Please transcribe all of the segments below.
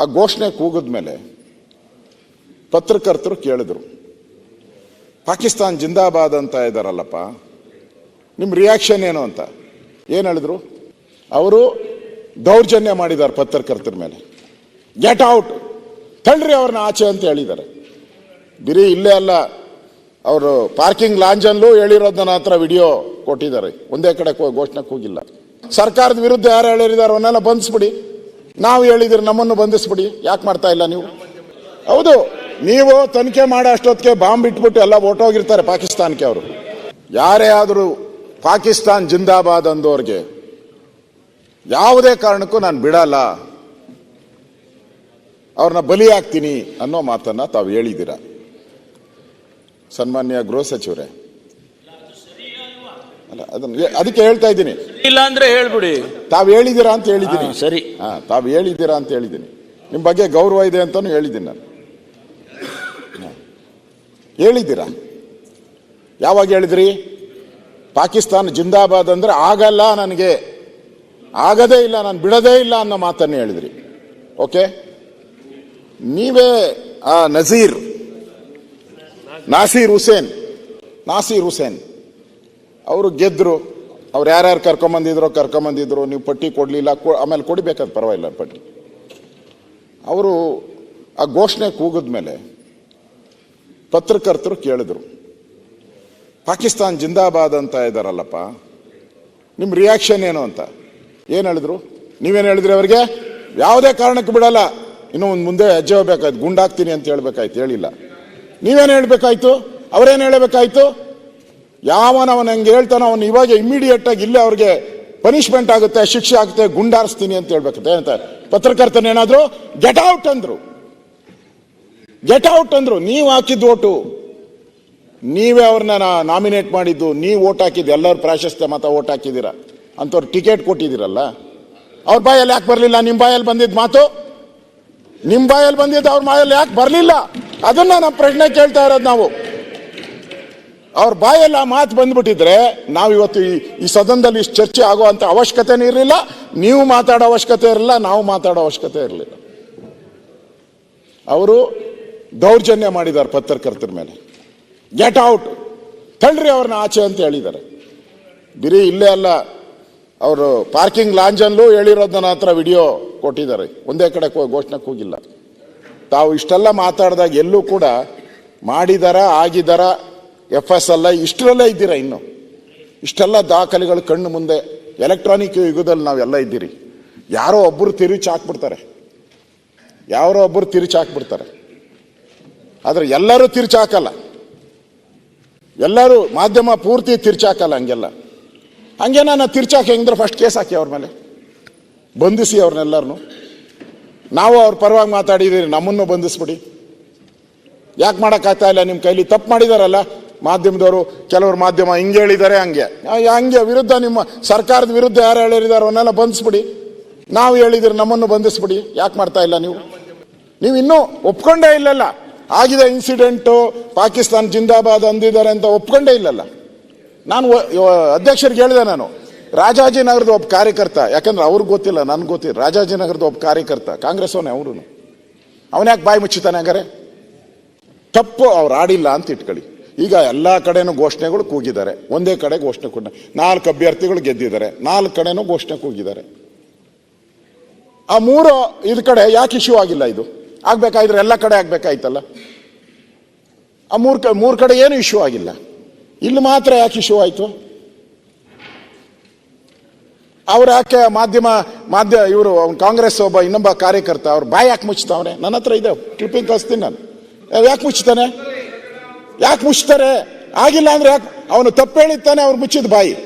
ಆ ಘೋಷಣೆ ಕೂಗಿದ್ಮೇಲೆ ಪತ್ರಕರ್ತರು ಕೇಳಿದ್ರು, ಪಾಕಿಸ್ತಾನ್ ಜಿಂದಾಬಾದ್ ಅಂತ ಇದ್ದಾರಲ್ಲಪ್ಪ ನಿಮ್ಮ ರಿಯಾಕ್ಷನ್ ಏನು ಅಂತ? ಏನು ಹೇಳಿದ್ರು? ಅವರು ದೌರ್ಜನ್ಯ ಮಾಡಿದ್ದಾರೆ ಪತ್ರಕರ್ತರ ಮೇಲೆ. ಗೆಟ್ ಔಟ್ ತಳ್ಳ್ರಿ ಅವ್ರನ್ನ ಆಚೆ ಅಂತ ಹೇಳಿದ್ದಾರೆ. ಬಿರಿ ಇಲ್ಲೇ ಅಲ್ಲ, ಅವರು ಪಾರ್ಕಿಂಗ್ ಲಾಂಜಲ್ಲೂ ಹೇಳಿರೋದನ್ನ ಹತ್ರ ವಿಡಿಯೋ ಕೊಟ್ಟಿದ್ದಾರೆ. ಒಂದೇ ಕಡೆ ಘೋಷಣೆ ಕೂಗಿಲ್ಲ. ಸರ್ಕಾರದ ವಿರುದ್ಧ ಯಾರು ಹೇಳಿದ್ದಾರೆ ಅವನ್ನೆಲ್ಲ ಬಂಧಿಸ್ಬಿಡಿ ನಾವು ಹೇಳಿದ್ರೆ ನಮ್ಮನ್ನು ಬಂಧಿಸ್ಬಿಡಿ. ಯಾಕೆ ಮಾಡ್ತಾ ಇಲ್ಲ ನೀವು? ಹೌದು, ನೀವು ತನಿಖೆ ಮಾಡೋ ಅಷ್ಟೊತ್ತಿಗೆ ಬಾಂಬ್ ಇಟ್ಬಿಟ್ಟು ಎಲ್ಲ ಓಟೋಗಿರ್ತಾರೆ ಪಾಕಿಸ್ತಾನಕ್ಕೆ ಅವರು. ಯಾರೇ ಆದರೂ ಪಾಕಿಸ್ತಾನ್ ಜಿಂದಾಬಾದ್ ಅಂದೋರ್ಗೆ ಯಾವುದೇ ಕಾರಣಕ್ಕೂ ನಾನು ಬಿಡಲ್ಲ. ಅವ್ರನ್ನ ಬಲಿ ಆಗ್ತೀನಿ ಅನ್ನೋ ಮಾತನ್ನ ತಾವು ಹೇಳಿದ್ದೀರ? ಸನ್ಮಾನ್ಯ ಗೃಹ ಸಚಿವರೇ ಅಲ್ಲ ಅದನ್ನ ಅದಕ್ಕೆ ಹೇಳ್ತಾ ಇದ್ದೀನಿ. ಇಲ್ಲ ಅಂದ್ರೆ ಹೇಳ್ಬಿಡಿ. ತಾವು ಹೇಳಿದ್ದೀರಾ ಅಂತ ಹೇಳಿದ್ದೀನಿ. ಹಾ, ಸರಿ. ಹಾ ತಾವು ಹೇಳಿದ್ದೀರಾ ಅಂತ ಹೇಳಿದ್ದೀನಿ. ನಿಮ್ಮ ಬಗ್ಗೆ ಗೌರವ ಇದೆ ಅಂತಾನು ಹೇಳಿದ್ದೀನಿ ನಾನು. ಹಾ. ಹೇಳಿದ್ದೀರಾ? ಯಾವಾಗ ಹೇಳಿದ್ರಿ? ಪಾಕಿಸ್ತಾನ ಜಿಂದಾಬಾದ್ ಅಂದ್ರೆ ಆಗಲ್ಲ ನನಗೆ. ಆಗದೇ ಇಲ್ಲ ನಾನು ಬಿಡದೇ ಇಲ್ಲ ಅನ್ನೋ ಮಾತನ್ನು ಹೇಳಿದ್ರಿ. ಓಕೆ? ನೀವೇ ಆ ನಜೀರ್ ನಾಸೀರ್ ಹುಸೇನ್. ನಾಸೀರ್ ಹುಸೇನ್. ಅವರು ಗೆದ್ದರು ಅವ್ರು ಯಾರ್ಯಾರು ಕರ್ಕೊಂಬಂದಿದ್ರು ಕರ್ಕೊಂಬಂದಿದ್ರು, ನೀವು ಪಟ್ಟಿ ಕೊಡಲಿಲ್ಲ ಆಮೇಲೆ ಕೊಡಿಬೇಕಾದ ಪರವಾಗಿಲ್ಲ ಪಟ್ಟಿ. ಅವರು ಆ ಘೋಷಣೆ ಕೂಗಿದ್ಮೇಲೆ ಪತ್ರಕರ್ತರು ಕೇಳಿದ್ರು. ಪಾಕಿಸ್ತಾನ್ ಜಿಂದಾಬಾದ್ ಅಂತ ಇದ್ದಾರಲ್ಲಪ್ಪ ನಿಮ್ಮ ರಿಯಾಕ್ಷನ್ ಏನು ಅಂತ? ಏನು ಹೇಳಿದ್ರು? ನೀವೇನು ಹೇಳಿದ್ರಿ ಅವರಿಗೆ? ಯಾವುದೇ ಕಾರಣಕ್ಕೆ ಬಿಡಲ್ಲ. ಇನ್ನೂ ಒಂದು ಮುಂದೆ ಹೆಜ್ಜೆ ಹೋಗ್ಬೇಕಾಯ್ತು ಗುಂಡಾಗ್ತೀನಿ ಅಂತ ಹೇಳ್ಬೇಕಾಯ್ತು, ಹೇಳಿಲ್ಲ. ನೀವೇನು ಹೇಳಬೇಕಾಯ್ತು? ಅವರೇನು ಹೇಳಬೇಕಾಯ್ತು? ಯಾವನ ಅವನ ಹಂಗೆ ಹೇಳ್ತಾನೋ ಅವನು ಇವಾಗ ಇಮಿಡಿಯೇಟ್ ಆಗಿ ಇಲ್ಲೇ ಅವ್ರಿಗೆ ಪನಿಷ್ಮೆಂಟ್ ಆಗುತ್ತೆ, ಶಿಕ್ಷೆ ಆಗುತ್ತೆ, ಗುಂಡಾರಿಸ್ತೀನಿ ಅಂತ ಹೇಳ್ಬೇಕಂತೆ ಏನಂತ ಪತ್ರಕರ್ತನ ಏನಾದ್ರು ಗೆಟ್ ಔಟ್ ಅಂದ್ರು. ಗೆಟ್ ಔಟ್ ಅಂದ್ರು. ನೀವು ಹಾಕಿದ್ದು ಓಟು. ನೀವೇ ಅವ್ರನ್ನ ನಾಮಿನೇಟ್ ಮಾಡಿದ್ದು. ನೀವು ಓಟ್ ಹಾಕಿದ್ದು. ಎಲ್ಲರೂ ಪ್ರಾಶಸ್ತ್ಯ ಮತ ಓಟ್ ಹಾಕಿದ್ದೀರ. ಅಂಥವ್ರು ಟಿಕೆಟ್ ಕೊಟ್ಟಿದ್ದೀರಲ್ಲ. ಅವ್ರ ಬಾಯಲ್ಲಿ ಯಾಕೆ ಬರಲಿಲ್ಲ? ನಿಮ್ಮ ಬಾಯಲ್ಲಿ ಬಂದಿದ್ದ ಮಾತು? ನಿಮ್ಮ ಬಾಯಲ್ಲಿ ಬಂದಿದ್ದು ಅವ್ರ ಬಾಯಲ್ಲಿ ಯಾಕೆ ಬರಲಿಲ್ಲ? ಅದನ್ನ ನಮ್ಮ ಪ್ರಶ್ನೆ ಕೇಳ್ತಾ ಇರೋದು ನಾವು. ಅವ್ರ ಬಾಯಲ್ಲಿ ಆ ಮಾತು ಬಂದ್ಬಿಟ್ಟಿದ್ರೆ ನಾವು ಇವತ್ತು ಈ ಈ ಸದನದಲ್ಲಿ ಇಷ್ಟು ಚರ್ಚೆ ಆಗುವಂತ ಅವಶ್ಯಕತೆನೇ ಇರಲಿಲ್ಲ. ನೀವು ಮಾತಾಡೋ ಅವಶ್ಯಕತೆ ಇರಲಿಲ್ಲ, ನಾವು ಮಾತಾಡೋ ಅವಶ್ಯಕತೆ ಇರಲಿಲ್ಲ. ಅವರು ದೌರ್ಜನ್ಯ ಮಾಡಿದ್ದಾರೆ ಪತ್ರಕರ್ತರ ಮೇಲೆ. ಗೆಟ್ ಔಟ್ ತಳ್ಳ್ರಿ ಅವ್ರನ್ನ ಆಚೆ ಅಂತ ಹೇಳಿದ್ದಾರೆ. ಬಿರಿ ಇಲ್ಲೇ ಅಲ್ಲ, ಅವರು ಪಾರ್ಕಿಂಗ್ ಲಾಂಜಲ್ಲೂ ಹೇಳಿರೋದು ನನ್ನ ಹತ್ರ ವಿಡಿಯೋ ಕೊಟ್ಟಿದ್ದಾರೆ. ಒಂದೇ ಕಡೆ ಘೋಷಣೆಗೆ ಘೋಷಣೆ ಕೂಗಿಲ್ಲ. ತಾವು ಇಷ್ಟೆಲ್ಲ ಮಾತಾಡಿದಾಗ ಎಲ್ಲೂ ಕೂಡ ಮಾಡಿದಾರ, ಆಗಿದಾರ ಎಫ್ ಎಸ್ ಅಲ್ಲ ಇಷ್ಟರಲ್ಲೇ ಇದ್ದೀರಾ ಇನ್ನು? ಇಷ್ಟೆಲ್ಲ ದಾಖಲೆಗಳು ಕಣ್ಣು ಮುಂದೆ, ಎಲೆಕ್ಟ್ರಾನಿಕ್ ಯುಗದಲ್ಲಿ ನಾವೆಲ್ಲ ಇದ್ದೀರಿ. ಯಾರೋ ಒಬ್ಬರು ತಿರುಚಿ ಹಾಕ್ಬಿಡ್ತಾರೆ. ಯಾರೋ ಒಬ್ಬರು ತಿರುಚಿ ಹಾಕ್ಬಿಡ್ತಾರೆ. ಆದರೆ ಎಲ್ಲರೂ ತಿರುಚಿ ಹಾಕಲ್ಲ. ಎಲ್ಲರೂ ಮಾಧ್ಯಮ ಪೂರ್ತಿ ತಿರುಚಿ ಹಾಕಲ್ಲ ಹಂಗೆಲ್ಲ. ಹಂಗೆ ನಾನು ತಿರ್ಚಾಕಿ ಹೆಂಗಿದ್ರೆ ಫಸ್ಟ್ ಕೇಸ್ ಹಾಕಿ ಅವ್ರ ಮೇಲೆ. ಬಂಧಿಸಿ ಅವ್ರನ್ನೆಲ್ಲರನ್ನು ನಾವು ಅವ್ರ ಪರವಾಗಿ ಮಾತಾಡಿದ್ದೀರಿ, ನಮ್ಮನ್ನು ಬಂಧಿಸ್ಬಿಡಿ. ಯಾಕೆ ಮಾಡೋಕ್ಕಾಗ್ತಾ ಇಲ್ಲ ನಿಮ್ಮ ಕೈಲಿ ತಪ್ಪು ಮಾಡಿದಾರಲ್ಲ ಮಾಧ್ಯಮದವರು ಕೆಲವರು ಮಾಧ್ಯಮ ಹಿಂಗೆ ಹೇಳಿದ್ದಾರೆ ಹಂಗೆ. ಹಂಗೆ ವಿರುದ್ಧ ನಿಮ್ಮ ಸರ್ಕಾರದ ವಿರುದ್ಧ ಯಾರು ಹೇಳಿದ್ದಾರೆ ಅವನ್ನೆಲ್ಲ ಬಂಧಿಸ್ಬಿಡಿ. ನಾವು ಹೇಳಿದ್ರೆ ನಮ್ಮನ್ನು ಬಂಧಿಸ್ಬಿಡಿ. ಯಾಕೆ ಮಾಡ್ತಾ ಇಲ್ಲ ನೀವು? ನೀವು ಇನ್ನೂ ಒಪ್ಕೊಂಡೇ ಇಲ್ಲಲ್ಲ. ಆಗಿದೆ ಇನ್ಸಿಡೆಂಟು, ಪಾಕಿಸ್ತಾನ ಜಿಂದಾಬಾದ್ ಅಂದಿದ್ದಾರೆ ಅಂತ ಒಪ್ಕೊಂಡೇ ಇಲ್ಲಲ್ಲ. ನಾನು ಅಧ್ಯಕ್ಷರಿಗೆ ಹೇಳಿದೆ ನಾನು. ರಾಜಾಜಿನಗರದ ಒಬ್ಬ ಕಾರ್ಯಕರ್ತ, ಯಾಕಂದ್ರೆ ಅವ್ರಿಗೆ ಗೊತ್ತಿಲ್ಲ, ನನ್ಗೆ ಗೊತ್ತಿಲ್ಲ. ರಾಜಾಜಿನಗರದ ಒಬ್ಬ ಕಾರ್ಯಕರ್ತ ಕಾಂಗ್ರೆಸ್ ಅವನೇ ಅವರು ಅವನ್ಯಾಕೆ ಬಾಯಿ ಮುಚ್ಚಿತಾನೆ ಹಂಗಾರೆ? ತಪ್ಪು, ಅವ್ರು ಆಡಿಲ್ಲ ಅಂತ ಇಟ್ಕೊಳ್ಳಿ. ಈಗ ಎಲ್ಲ ಕಡೆನೂ ಘೋಷಣೆಗಳು ಕೂಗಿದ್ದಾರೆ. ಒಂದೇ ಕಡೆ ಘೋಷಣೆ ಕೂಡ ನಾಲ್ಕು ಅಭ್ಯರ್ಥಿಗಳು ಗೆದ್ದಿದ್ದಾರೆ. ನಾಲ್ಕು ಕಡೆನೂ ಘೋಷಣೆ ಕೂಗಿದ್ದಾರೆ. ಆ ಮೂರು ಇದು ಕಡೆ ಯಾಕೆ ಇಶ್ಯೂ ಆಗಿಲ್ಲ ಇದು? ಆಗಬೇಕಾದ್ರೆ ಎಲ್ಲ ಕಡೆ ಆಗಬೇಕಾಯ್ತಲ್ಲ. ಆ ಮೂರು ಕ ಮೂರು ಕಡೆ ಏನು ಇಶ್ಯೂ ಆಗಿಲ್ಲ. ಇಲ್ಲಿ ಮಾತ್ರ ಯಾಕೆ ಇಶ್ಯೂ ಆಯ್ತು? ಅವ್ರು ಯಾಕೆ ಮಾಧ್ಯಮ ಮಾಧ್ಯ ಇವರು ಕಾಂಗ್ರೆಸ್ ಒಬ್ಬ ಇನ್ನೊಬ್ಬ ಕಾರ್ಯಕರ್ತ, ಅವ್ರು ಬಾಯಿ ಯಾಕೆ ಮುಚ್ತಾವ್ರೆ ನನ್ನ ಹತ್ರ ಇದೆ ಕ್ಲಿಪ್ಪಿಂಗ್ ಕಳಿಸ್ತೀನಿ ನಾನು. ಯಾಕೆ ಮುಚ್ತಾನೆ ಯಾಕೆ ಮುಚ್ತಾರೆ? ಆಗಿಲ್ಲ ಅಂದ್ರೆ ಯಾಕೆ? ಅವನು ತಪ್ಪು ಹೇಳಿದ್ದಾನೆ, ಅವ್ರು ಮುಚ್ಚಿದ ಬಾಯಿ.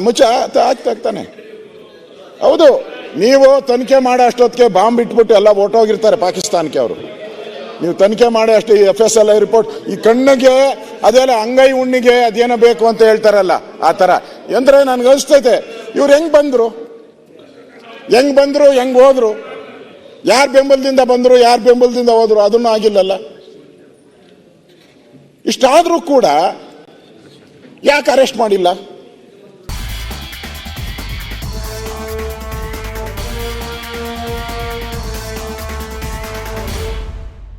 ಮುಚ್ಚ, ತ- ಆಗ್ತಾ ಆಗ್ತಾನೆ. ಹೌದು, ನೀವು ತನಿಖೆ ಮಾಡೋ ಅಷ್ಟೊತ್ತಿಗೆ ಬಾಂಬ್ ಇಟ್ಬಿಟ್ಟು ಎಲ್ಲ ಹೋಗಿರ್ತಾರೆ ಪಾಕಿಸ್ತಾನಕ್ಕೆ ಅವರು. ನೀವು ತನಿಖೆ ಮಾಡಿ ಅಷ್ಟು F S L I report ಈ ಕಣ್ಣಿಗೆ ಅದೆಲ್ಲ ಅಂಗೈ ಉಣ್ಣಿಗೆ ಅದೇನೋ ಬೇಕು ಅಂತ ಹೇಳ್ತಾರಲ್ಲ, ಆ ಥರ. ಅಂದ್ರೆ ನನ್ಗೆ ಅನಿಸ್ತೈತೆ, ಇವ್ರು ಹೆಂಗ್ ಬಂದ್ರು? ಹೆಂಗ್ ಬಂದ್ರು, ಹೆಂಗ್ ಹೋದ್ರು? ಯಾರು ಬೆಂಬಲದಿಂದ ಬಂದ್ರು, ಯಾರು ಬೆಂಬಲದಿಂದ ಹೋದ್ರು? ಅದನ್ನು ಆಗಿಲ್ಲಲ್ಲ. ಇಷ್ಟಾದ್ರೂ ಕೂಡ ಯಾಕೆ ಅರೆಸ್ಟ್ ಮಾಡಿಲ್ಲ?